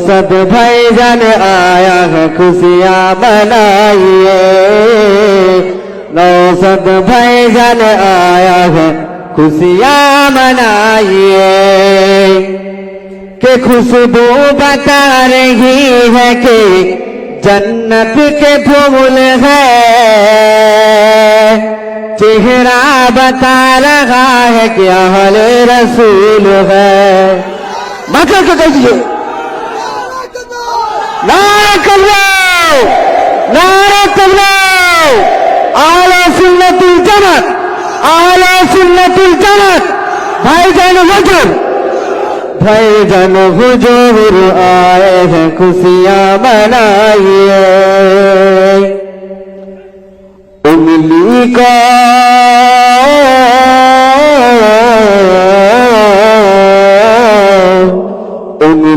नौसत भाईजान आया है खुशियाँ मनाइए। नौसत भाईजान आया है खुशियाँ मनाइए। के खुशबू बता रही है कि जन्नत के फूल है। चेहरा बता रहा है कि अहले रसूल है। मतलब को कह জামাত আলা সুন্নাতুল জামাত ভাই জান হুজুর ভাই জান হুজুর আয়ে হ্যাঁ খুশিয়া মানাইয়ে। উমলি কা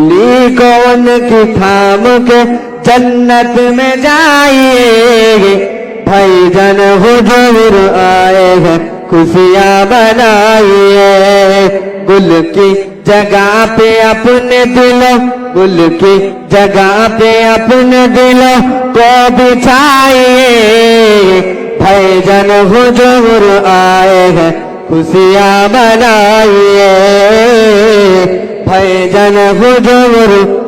मनाइए उंगली को थाम के जन्नत में जाइए। भाई जन हुजूर आए हैं, खुशियाँ बनाइए गुल की जगह पे अपने दिलों, गुल की जगह पे अपने दिलों को बिछाइए। भाई जन हुजूर आए हैं, खुशियाँ बनाइए भाई जन हुजूर